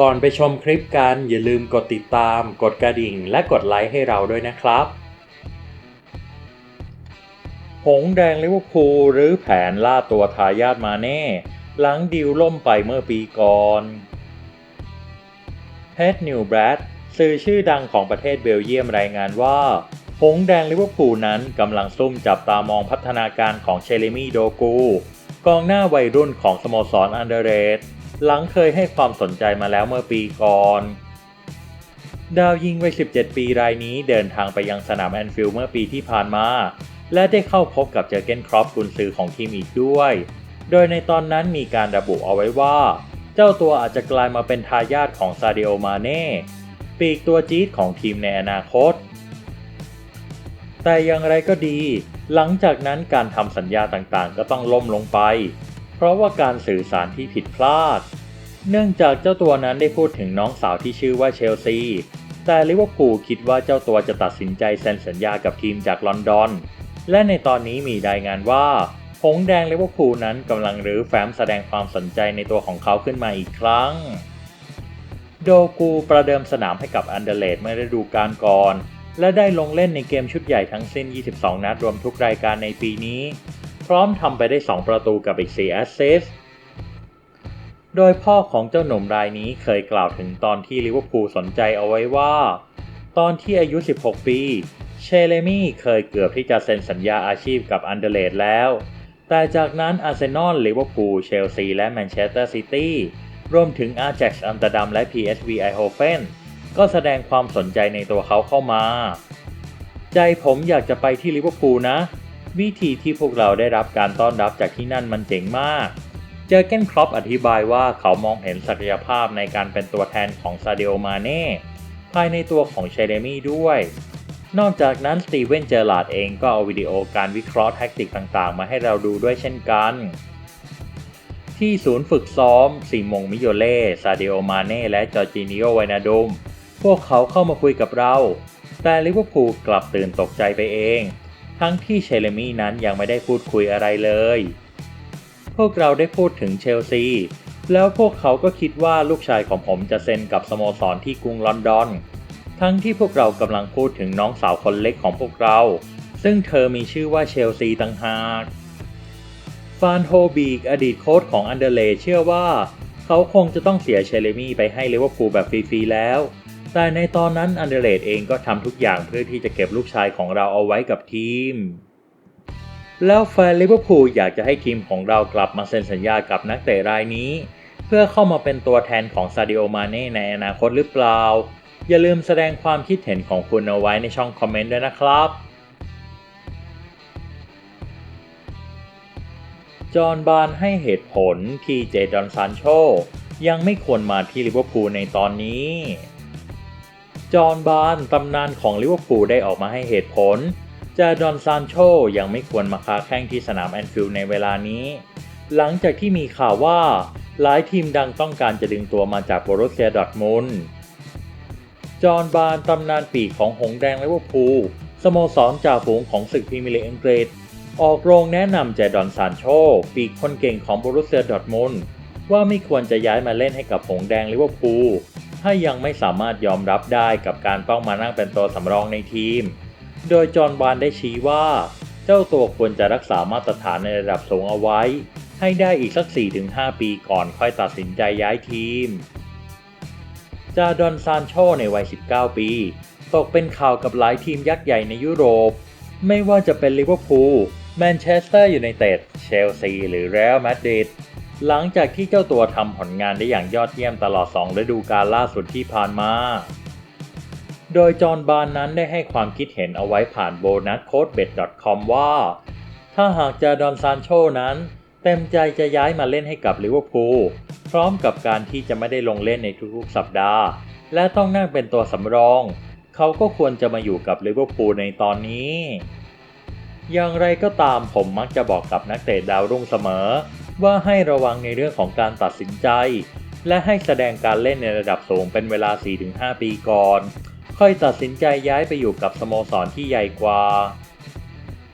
ก่อนไปชมคลิปกันอย่าลืมกดติดตาม กดกระดิ่ง และกดไลค์ให้เราด้วยนะครับ หงแดงลิเวอร์พูลหรือแผนล่าตัวทายาทมาแน่ หลังดิวล่มไปเมื่อปีก่อนเฮดนิวแบรดสื่อชื่อดังของประเทศเบลเยียมรายงานว่า หงแดงลิเวอร์พูลนั้นกำลังซุ่มจับตามองพัฒนาการของเชเลมีโดกู กองหน้าวัยรุ่นของสโมสรอันเดเรต หลังเคยให้ความสนใจมาแล้วเมื่อปีก่อน ดาวยิงวัย 17 ปีรายนี้เดินทางไปยังสนามแอนฟิลด์เมื่อปีที่ผ่านมา และได้เข้าพบกับเจอเกนครอปกุนซือของทีมอีกด้วย โดยในตอนนั้นมีการระบุเอาไว้ว่า เจ้าตัวอาจจะกลายมาเป็นทายาทของซาดิโอมาเน่ ปีกตัวจี๊ดของทีมในอนาคต แต่อย่างไรก็ดี หลังจากนั้นการทำสัญญาต่างๆ ก็ต้องล่มลงไป เพราะว่าการสื่อสารที่ผิดพลาด เนื่องจากเจ้าตัวนั้นได้พูดถึงน้องสาวที่ชื่อว่าเชลซี แต่ลิเวอร์พูลคิดว่าเจ้าตัวจะตัดสินใจเซ็นสัญญากับทีมจากลอนดอน และในตอนนี้มีรายงานว่าหงแดงลิเวอร์พูลนั้นกำลังรื้อแฟ้มแสดงความสนใจในตัวของเขาขึ้นมาอีกครั้ง โดกูประเดิมสนามให้กับอันเดเลดเมื่อฤดูกาลก่อน และได้ลงเล่นในเกมชุดใหญ่ทั้งสิ้น 22 นัดรวมทุกรายการในปีนี้ พร้อมทำไปได้ 2 ประตูกับอีก 4 แอสซิสต์ โดยพ่อของเจ้าหนุ่มรายนี้เคยกล่าวถึงตอนที่ลิเวอร์พูลสนใจเอาไว้ว่า ตอนที่อายุ 16 ปี เชเลมี่เคยเกือบที่จะเซ็นสัญญาอาชีพกับอันเดเลดแล้ว แต่จากนั้นอาร์เซนอล ลิเวอร์พูล เชลซี และแมนเชสเตอร์ซิตี้รวมถึงอาร์แจ็กซ์อัมสเตอร์ดัมและ PSV ไอโฮเฟนก็แสดงความสนใจในตัวเขาเข้ามา ใจผมอยากจะไปที่ลิเวอร์พูลนะ วิธีที่พวกเราได้รับการต้อนรับจากที่นั่นมันเจ๋งมาก เจอเกนครอปอธิบายว่าเขามองเห็นศักยภาพในการเป็นตัวแทนของซาเดโอมาเน่ภายในตัวของเชเดมี่ด้วย นอกจากนั้นสตีเวนเจอร์ลาดเองก็เอาวิดีโอการวิเคราะห์แท็กติกต่างๆ มาให้เราดูด้วยเช่นกัน ที่ศูนย์ฝึกซ้อมซีมงมิโยเล่ซาเดโอมาเน่และจอร์จินิโอไวนาดุมพวกเขาเข้ามาคุยกับเรา แต่ลิเวอร์พูลกลับตื่นตกใจไปเอง ทั้งที่เชเลมีนั้นยังไม่ได้พูดคุยอะไรเลย พวกเราได้พูดถึงเชลซี แล้วพวกเขาก็คิดว่าลูกชายของผมจะเซ็นกับสโมสรที่กรุงลอนดอน ทั้งที่พวกเรากำลังพูดถึงน้องสาวคนเล็กของพวกเรา ซึ่งเธอมีชื่อว่าเชลซีต่างหากฟานโฮบีกอดีตโค้ชของอันเดเลเชื่อว่า เขาคงจะต้องเสียเชเลมีไปให้ลิเวอร์พูลแบบฟรีๆแล้ว แต่ในตอนนั้นอันเดเลดเองก็ทำทุกอย่างเพื่อที่จะเก็บลูกชายของเราเอาไว้กับทีม แล้วแฟนลิเวอร์พูลอยากจะให้ทีมของเรากลับมาเซ็นสัญญากับนักเตะรายนี้ เพื่อเข้ามาเป็นตัวแทนของซาดิโอมาเน่ในอนาคตหรือเปล่า อย่าลืมแสดงความคิดเห็นของคุณเอาไว้ในช่องคอมเมนต์ด้วยนะครับจอห์นบานให้เหตุผลที่เจดอนซานโชยังไม่ควรมาที่ลิเวอร์พูลในตอนนี้ จอห์นบานตำนานของลิเวอร์พูลได้ออกมาให้เหตุผลจาดอนซานโชยังไม่ควรมาค้าแข่งที่สนามแอนฟิลด์ในเวลานี้ หลังจากที่มีข่าวว่าหลายทีมดังต้องการจะดึงตัวมาจากโบรุสเซียดอทมุนจอห์นบานตำนานปีกของหงแดงลิเวอร์พูลสโมสรจ่าฝูงของศึกพรีเมียร์ลีกอังกฤษ ออกโรงแนะนำเจดอนซานโชปีกคนเก่งของโบรุสเซียดอทมุนว่าไม่ควรจะย้ายมาเล่นให้กับหงแดงลิเวอร์พูล ถ้ายังไม่สามารถยอมรับได้กับการต้องมานั่งเป็นตัวสำรองในทีม โดยจอห์นบานได้ชี้ว่า เจ้าตัวควรจะรักษามาตรฐานในระดับสูงเอาไว้ ให้ได้อีกสัก 4-5 ปีก่อนค่อยตัดสินใจย้ายทีม จาดอนซานโชในวัย 19 ปี ตกเป็นข่าวกับหลายทีมยักษ์ใหญ่ในยุโรป ไม่ว่าจะเป็นลิเวอร์พูลแมนเชสเตอร์ยูไนเต็ดเชลซีหรือเรอัลมาดริด หลังจากที่เจ้าตัวทำผลงานได้อย่างยอดเยี่ยมตลอด 2 ฤดูกาลล่าสุดที่ผ่านมา โดยจอห์นบานนั้นได้ให้ความคิดเห็นเอาไว้ผ่านโบนัสโค้ดเบ็ด .com ว่า ถ้าหากจาดอนซานโชนั้นเต็มใจจะย้ายมาเล่นให้กับลิเวอร์พูลพร้อมกับการที่จะไม่ได้ลงเล่นในทุกๆสัปดาห์ และต้องนั่งเป็นตัวสำรอง เขาก็ควรจะมาอยู่กับลิเวอร์พูลในตอนนี้ อย่างไรก็ตามผมมักจะบอกกับนักเตะดาวรุ่งเสมอ ว่าให้ระวังในเรื่องของการตัดสินใจ และให้แสดงการเล่นในระดับสูงเป็นเวลา 4-5 ปีก่อน ค่อยตัดสินใจย้ายไปอยู่กับสโมสรที่ใหญ่กว่า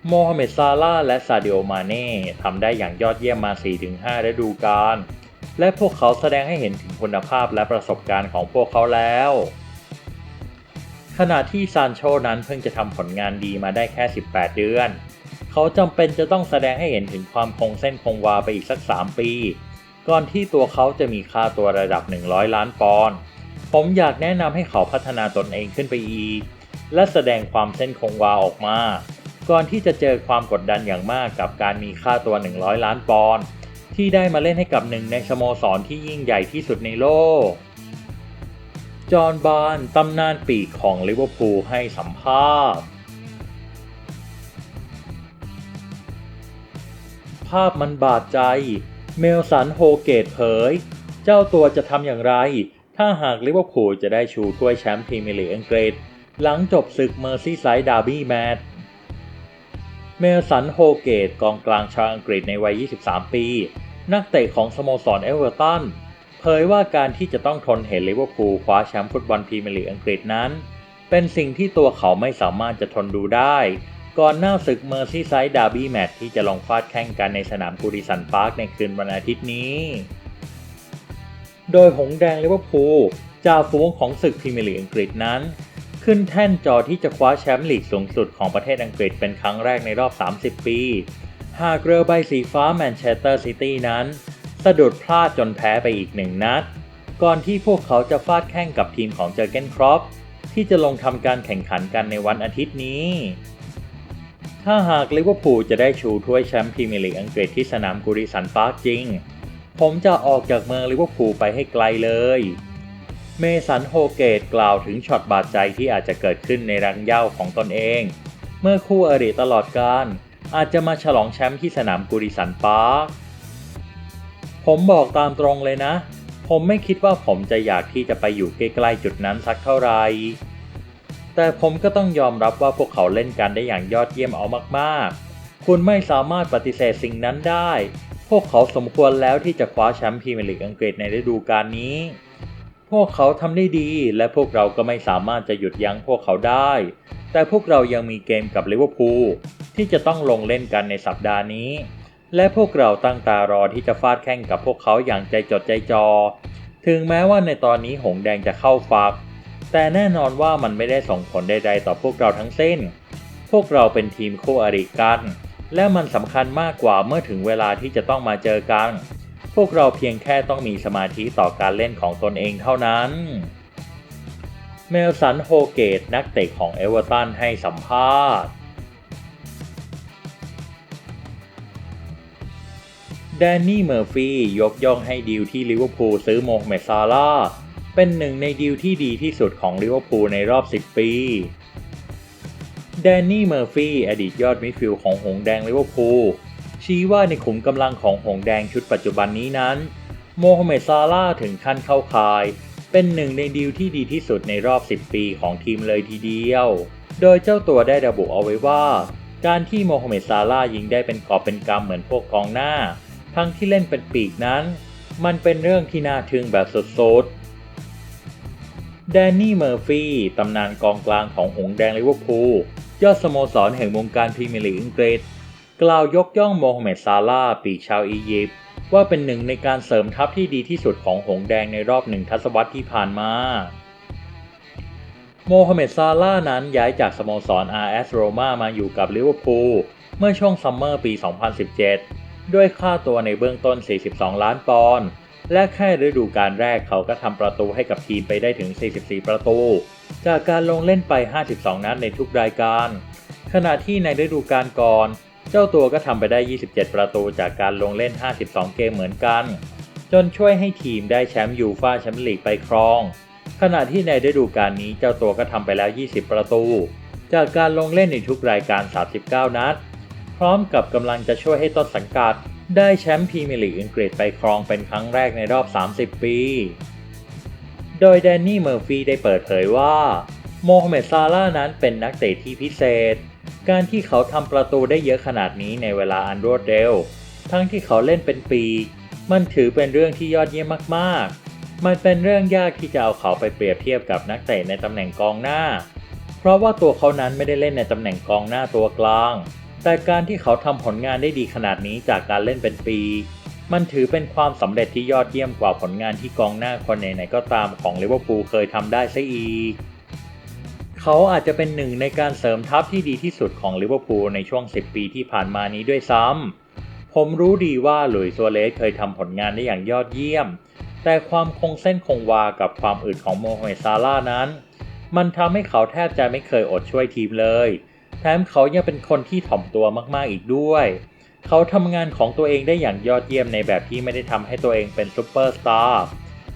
โมฮัมเหม็ดซาลาห์และซาเดโอมาเน่ทำได้อย่างยอดเยี่ยมมา 4-5 ฤดูกาลและพวกเขาแสดงให้เห็นถึงคุณภาพและประสบการณ์ของพวกเขาแล้ว ขณะที่ซานโชนั้นเพิ่งจะทำผลงานดีมาได้แค่ 18 เดือน เขาจำเป็นจะต้องแสดงให้เห็นถึงความคงเส้นคงวาไปอีกสัก 3 ปี ก่อนที่ตัวเขาจะมีค่าตัวระดับ 100 ล้านปอนด์ผมอยากแนะนำให้เขาพัฒนาตนเองขึ้นไปอีก และแสดงความเส้นคงวาออกมา ก่อนที่จะเจอความกดดันอย่างมากกับการมีค่าตัว 100 ล้านปอนด์ที่ได้มาเล่นให้กับหนึ่งในสโมสรที่ยิ่งใหญ่ที่สุดในโลก จอห์นบานตำนานปีกของลิเวอร์พูลให้สัมภาษณ์ ภาพมันบาดใจ เมลสันโฮเกตเผย เจ้าตัวจะทำอย่างไร ถ้าหากลิเวอร์พูลจะได้ชูถ้วยแชมป์พรีเมียร์ลีกอังกฤษ หลังจบศึกเมอร์ซีไซด์ดาร์บี้แมตช์เมลสันโฮเกตกองกลางชาวอังกฤษในวัย 23 ปี นักเตะของสโมสรเอเวอร์ตันเผยว่าการที่จะต้องทนเห็นลิเวอร์พูลคว้าแชมป์ฟุตบอลพรีเมียร์ลีกอังกฤษนั้น เป็นสิ่งที่ตัวเขาไม่สามารถจะทนดูได้ ก่อนหน้าศึกเมอร์ซีไซด์ดาร์บี้แมตช์ที่จะลงฟาดแข่งกันในสนามกูดิสันพาร์คในคืนวันอาทิตย์นี้ โดยหงแดงลิเวอร์พูลจ่าฝูงของศึกพรีเมียร์ลีกอังกฤษนั้น ขึ้นแท่นจอที่จะคว้าแชมป์ลีกสูงสุดของประเทศอังกฤษเป็นครั้งแรกในรอบ 30 ปี หากเรือใบสีฟ้าแมนเชสเตอร์ซิตี้นั้น สะดุดพลาดจนแพ้ไปอีกหนึ่งนัด ก่อนที่พวกเขาจะฟาดแข่งกับทีมของเจอร์เกนครอปที่จะลงทำการแข่งขันกันในวันอาทิตย์นี้ ถ้าหากลิเวอร์พูลจะได้ชูถ้วยแชมป์พรีเมียร์ลีกอังกฤษที่สนามกูริสันพาร์คจริง ผมจะออกจากเมืองลิเวอร์พูลไปให้ไกลเลย เมสันโฮเกตกล่าวถึงช็อตบาดใจที่อาจจะเกิดขึ้นในรังเย้าของตนเอง เมื่อคู่อริตลอดการอาจจะมาฉลองแชมป์ที่สนามกูริสันพาร์ค ผมบอกตามตรงเลยนะ ผมไม่คิดว่าผมจะอยากที่จะไปอยู่ใกล้ๆจุดนั้นสักเท่าไหร่ แต่ผมก็ต้องยอมรับว่าพวกเขาเล่นกันได้อย่างยอดเยี่ยมเอามากๆ คุณไม่สามารถปฏิเสธสิ่งนั้นได้ พวกเขาสมควรแล้วที่จะคว้าแชมป์พรีเมียร์ลีกอังกฤษในฤดูกาลนี้ พวกเขาทำได้ดี และพวกเราก็ไม่สามารถจะหยุดยั้งพวกเขาได้ แต่พวกเรายังมีเกมกับลิเวอร์พูลที่จะต้องลงเล่นกันในสัปดาห์นี้ และพวกเราตั้งตารอที่จะฟาดแข่งกับพวกเขาอย่างใจจดใจจอ ถึงแม้ว่าในตอนนี้หงแดงจะเข้าฝัก แต่แน่นอนว่ามันไม่ได้ส่งผลใด ๆ ต่อพวกเราทั้งสิ้น พวกเราเป็นทีมคู่อริกัน และมันสำคัญมากกว่าเมื่อถึงเวลาที่จะต้องมาเจอกัน พวกเราเพียงแค่ต้องมีสมาธิต่อการเล่นของตนเองเท่านั้น เมลสันโฮเกตนักเตะของเอเวอร์ตันให้สัมภาษณ์แดนนี่เมอร์ฟี่ยกย่องให้ดีลที่ลิเวอร์พูลซื้อโมฮัมเหม็ดซาลาห เป็นหนึ่งในดีลที่ดีที่สุดของลิเวอร์พูลในรอบ 10 ปี แดนนี่เมอร์ฟี่อดีตยอดมิดฟิลด์ของหงแดงลิเวอร์พูลชี้ว่าในขุมกำลังของหงแดงชุดปัจจุบันนี้นั้น โมฮัมเหม็ดซาลาถึงขั้นเข้าคาย เป็นหนึ่งในดีลที่ดีที่สุดในรอบ 10 ปีของทีมเลยทีเดียว โดยเจ้าตัวได้ระบุเอาไว้ว่า การที่โมฮัมเหม็ดซาลายิงได้เป็นกอบเป็นกำเหมือนพวกกองหน้า ทั้งที่เล่นเป็นปีกนั้น มันเป็นเรื่องที่น่าทึ่งแบบสุดๆ แดนนี่เมอร์ฟี่ตำนานกองกลางของหงแดงลิเวอร์พูลยอดสโมสรแห่งวงการพรีเมียร์ลีกอังกฤษ กล่าวยกย่องโมฮัมเหม็ดซาลาปีชาวอียิปต์ว่าเป็นหนึ่งในการเสริมทัพที่ดีที่สุดของหงแดงในรอบหนึ่งทศวรรษที่ผ่านมาโมฮัมเหม็ดซาลานั้นย้ายจากสโมสร RS Roma มาอยู่กับลิเวอร์พูลเมื่อช่วงซัมเมอร์ปี 2017 ด้วยค่าตัวในเบื้องต้น 42 ล้านปอนด์ และแค่ฤดูกาลแรกเขาก็ทำประตูให้กับทีมไปได้ถึง 44 ประตู จากการลงเล่นไป 52 นัดในทุกรายการ ขณะที่ในฤดูกาลก่อน เจ้าตัวก็ทำไปได้ 27 ประตูจากการลงเล่น 52 เกมเหมือนกัน จนช่วยให้ทีมได้แชมป์ยูฟ่าแชมเปี้ยนลีกไปครอง ขณะที่ในฤดูกาลนี้เจ้าตัวก็ทำไปแล้ว 20 ประตู จากการลงเล่นในทุกรายการ 39 นัด พร้อมกับกำลังจะช่วยให้ต้นสังกัด ได้แชมป์พรีเมียร์ลีกอังกฤษไปครองเป็นครั้งแรกในรอบ 30 ปี โดยแดนนี่เมอร์ฟี่ได้เปิดเผยว่าโมฮัมเหม็ดซาลานั้นเป็นนักเตะที่พิเศษ การที่เขาทำประตูได้เยอะขนาดนี้ในเวลาอันรวดเร็ว ทั้งที่เขาเล่นเป็นปี มันถือเป็นเรื่องที่ยอดเยี่ยมมากๆ มันเป็นเรื่องยากที่จะเอาเขาไปเปรียบเทียบกับนักเตะในตำแหน่งกองหน้า เพราะว่าตัวเขานั้นไม่ได้เล่นในตำแหน่งกองหน้าตัวกลาง แต่การที่เขาทำผลงานได้ดีขนาดนี้จากการเล่นเป็นปี มันถือเป็นความสำเร็จที่ยอดเยี่ยมกว่าผลงานที่กองหน้าคนไหนๆก็ตามของลิเวอร์พูลเคยทำได้ซะอีก เขาอาจจะเป็นหนึ่งในการเสริมทัพที่ดีที่สุดของลิเวอร์พูลในช่วง 10 ปีที่ผ่านมานี้ด้วยซ้ำ ผมรู้ดีว่าหลุยส์ซัวเรสเคยทำผลงานได้อย่างยอดเยี่ยม แต่ความคงเส้นคงวากับความอึดของโมฮัมเหม็ดซาร่านั้น มันทำให้เขาแทบจะไม่เคยอดช่วยทีมเลย แถมเขายังเป็นคนที่ถ่อมตัวมากๆอีกด้วย เขาทำงานของตัวเองได้อย่างยอดเยี่ยมในแบบที่ไม่ได้ทำให้ตัวเองเป็นซูเปอร์สตาร์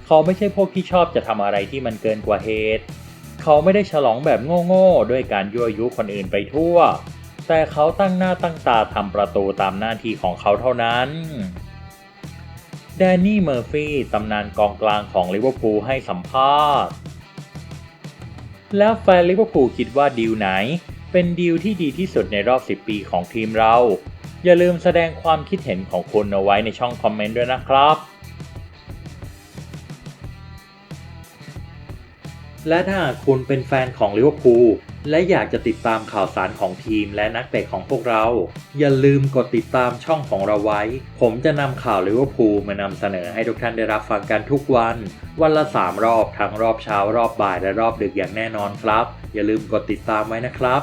เขาไม่ใช่พวกที่ชอบจะทำอะไรที่มันเกินกว่าเหตุ เขาไม่ได้ฉลองแบบโง่ๆด้วยการยั่วยุคนอื่นไปทั่ว แต่เขาตั้งหน้าตั้งตาทำประตูตามหน้าที่ของเขาเท่านั้นแดนนี่เมอร์ฟี่ตำนานกองกลางของลิเวอร์พูลให้สัมภาษณ์ แล้วแฟนลิเวอร์พูลคิดว่าดีลไหน เป็นดีลที่ดีที่สุดในรอบ 10 ปีของทีมเรา อย่าลืมแสดงความคิดเห็นของคุณเอาไว้ในช่องคอมเมนต์ด้วยนะครับ และถ้าหากคุณเป็นแฟนของลิเวอร์พูลและอยากจะติดตามข่าวสารของทีมและนักเตะของพวกเรา อย่าลืมกดติดตามช่องของเราไว้ ผมจะนำข่าวลิเวอร์พูลมานำเสนอให้ทุกท่านได้รับฟังกันทุกวัน วันละ 3 รอบ ทั้งรอบเช้ารอบบ่ายและรอบดึกอย่างแน่นอนครับ อย่าลืมกดติดตามไว้นะครับ